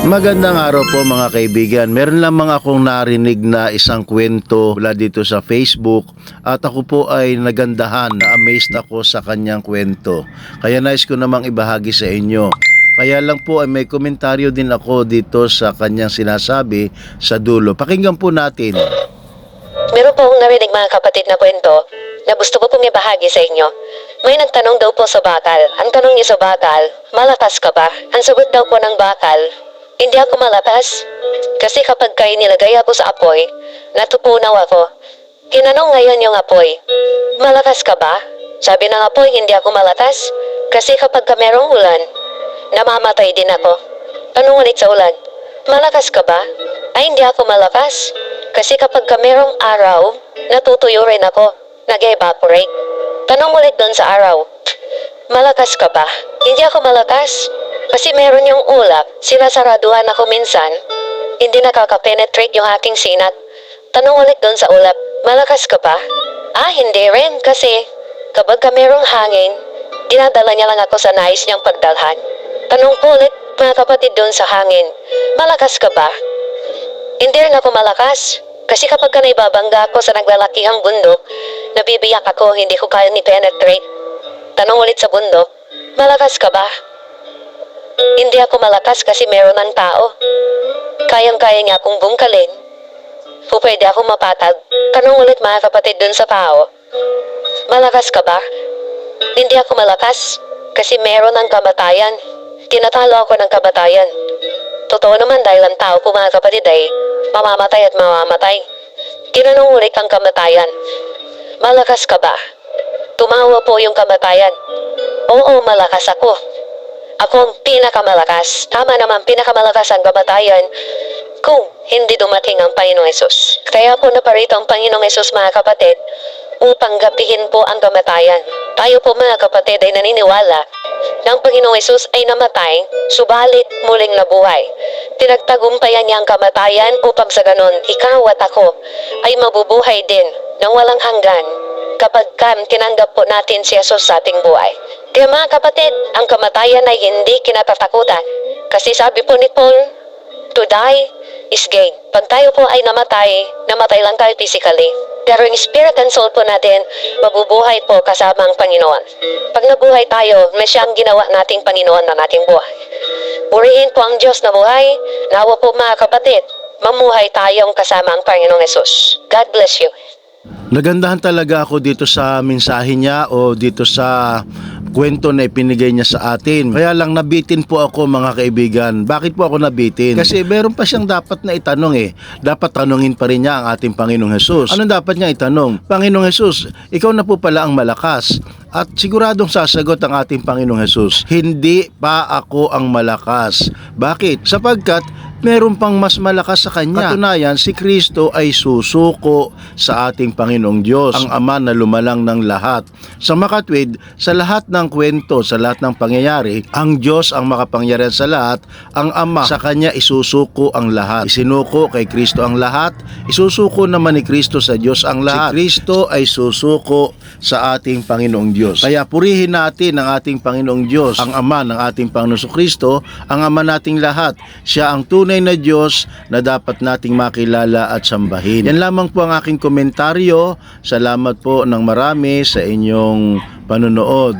Magandang araw po mga kaibigan. Meron lamang akong narinig na isang kwento mula dito sa Facebook at ako po ay nagandahan, na-amazed ako sa kanyang kwento. Kaya nais ko namang ibahagi sa inyo. Kaya lang po ay may komentaryo din ako dito sa kanyang sinasabi sa dulo. Pakinggan po natin. Meron po akong narinig mga kapatid na kwento na gusto ko pong ibahagi sa inyo. May nagtanong daw po sa bakal. Ang tanong niya sa bakal, malakas ka ba? Ang sagot daw po ng bakal, hindi ako malakas. Kasi kapag kayo nilagay ako sa apoy, natupunaw ako. Tinanong ngayon yung apoy, malakas ka ba? Sabi ng apoy, hindi ako malakas. Kasi kapag ka merong ulan, namamatay din ako. Tanong ulit sa ulan, malakas ka ba? Ay, hindi ako malakas. Kasi kapag ka merong araw, natutuyo rin ako. Nag-evaporate. Tanong ulit doon sa araw, malakas ka ba? Hindi ako malakas. Kasi meron yung ulap, sinasaraduhan ako minsan, hindi nakaka-penetrate yung aking sinat. Tanong ulit doon sa ulap, malakas ka ba? Ah, hindi rin kasi kapag ka merong hangin, dinadala niya lang ako sa nais niyang pagdalhan. Tanong ko ulit mga kapatid doon sa hangin, malakas ka ba? Hindi rin ako malakas. Kasi kapag ka naibabangga ako sa naglalakihang bundok, nabibiyak ako, hindi ko kaya ni penetrate. Tanong ulit sa bundok, malakas ka ba? Hindi ako malakas kasi meron ng tao. Kayang-kaya niya akong bungkalin. O pwede akong mapatag. Tanong ulit mga kapatid dun sa tao, malakas ka ba? Hindi ako malakas kasi meron ng kamatayan. Tinatalo ako ng kamatayan. Totoo naman dahil ang tao ko mga kapatid ay mamamatay at mamamatay. Tinanong ulit ang kamatayan. Malakas ka ba? Tumawa po yung kamatayan. Oo, malakas ako. Ako ang pinakamalakas. Tama naman, pinakamalakas ang kamatayan kung hindi dumating ang Panginoong Yesus. Kaya po naparito ang Panginoong Yesus mga kapatid upang gapihin po ang kamatayan. Tayo po mga kapatid ay naniniwala na ang Panginoong Yesus ay namatay, subalit muling nabuhay. Pinagtagumpayan niya ang kamatayan upang sa ganon, ikaw at ako ay mabubuhay din ng walang hanggan kapag kam tinanggap po natin si Jesus sa ating buhay. Kaya mga kapatid, ang kamatayan ay hindi kinatatakutan. Kasi sabi po ni Paul, to die is gain. Pag tayo po ay namatay, namatay lang tayo physically. Pero yung spirit and soul po natin, mabubuhay po kasama ang Panginoon. Pag nabuhay tayo, may siyang ginawa nating Panginoon na nating buhay. Purihin po ang Diyos na buhay. Nawa po mga kapatid, mamuhay tayong kasama ang Panginoong Yesus. God bless you. Nagandahan talaga ako dito sa mensahe niya o dito sa kwento na ipinigay niya sa atin. Kaya lang nabitin po ako mga kaibigan. Bakit po ako nabitin? Kasi meron pa siyang dapat na itanong eh. Dapat tanungin pa rin niya ang ating Panginoong Hesus. Anong dapat niya itanong? Panginoong Hesus, ikaw na po pala ang malakas. At siguradong sasagot ang ating Panginoong Hesus, hindi pa ako ang malakas. Bakit? Sapagkat meron pang mas malakas sa kanya. Katunayan, si Kristo ay susuko sa ating Panginoong Diyos, ang Ama na lumalang ng lahat. Sa makatwid, sa lahat ng kwento, sa lahat ng pangyayari, ang Diyos ang makapangyarihan sa lahat, ang Ama sa Kanya isusuko ang lahat. Isinuko kay Kristo ang lahat, isusuko naman ni Kristo sa Diyos ang lahat. Si Kristo ay susuko sa ating Panginoong Diyos. Kaya purihin natin ang ating Panginoong Diyos, ang Ama ng ating Panginoong Kristo, ang Ama nating lahat. Siya ang tunay na Diyos na dapat nating makilala at sambahin. Yan lamang po ang aking komentaryo. Salamat po ng marami sa inyong panonood.